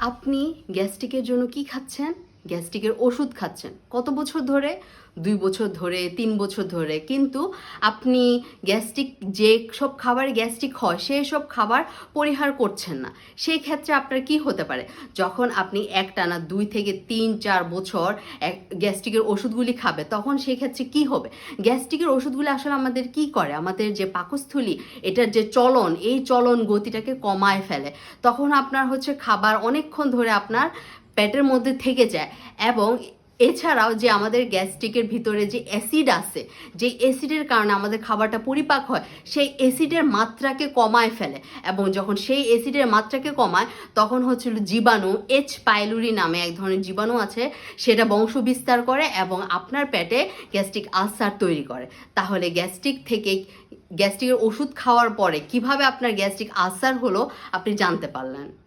আপনি গ্যাস্ট্রিকের জন্য কি খাচ্ছেন? গ্যাস্ট্রিকের ওষুধ খাচ্ছেন। কত বছর ধরে? দুই বছর ধরে, তিন বছর ধরে। কিন্তু আপনি গ্যাস্ট্রিক যে সব খাবারে গ্যাস্ট্রিক হয় সেই সব খাবার পরিহার করছেন না। সেই ক্ষেত্রে আপনার কি হতে পারে? যখন আপনি একটানা দুই থেকে তিন, চার বছর এক গ্যাস্ট্রিকের ওষুধগুলি খাবে, তখন সেই ক্ষেত্রে কি হবে? গ্যাস্ট্রিকের ওষুধগুলি আসলে আমাদের কি করে? আমাদের যে পাকস্থলী, এটার যে চলন, এই চলন গতিটাকে কমায় ফেলে। তখন আপনার হচ্ছে খাবার অনেকক্ষণ ধরে আপনার পেটের মধ্যে থেকে যায়। এবং এছাড়াও যে আমাদের গ্যাস্ট্রিকের ভিতরে যে অ্যাসিড আছে, যে অ্যাসিডের কারণে আমাদের খাবারটা পরিপাক হয়, সেই অ্যাসিডের মাত্রাকে কমায় ফেলে। এবং যখন সেই অ্যাসিডের মাত্রাকে কমায়, তখন হচ্ছিল জীবাণু এইচ পাইলুরি নামে এক ধরনের জীবাণু আছে, সেটা বংশ বিস্তার করে এবং আপনার পেটে গ্যাস্ট্রিক আলসার তৈরি করে। তাহলে গ্যাস্ট্রিক থেকে গ্যাস্ট্রিকের ওষুধ খাওয়ার পরে কীভাবে আপনার গ্যাস্ট্রিক আলসার হলো, আপনি জানতে পারলেন।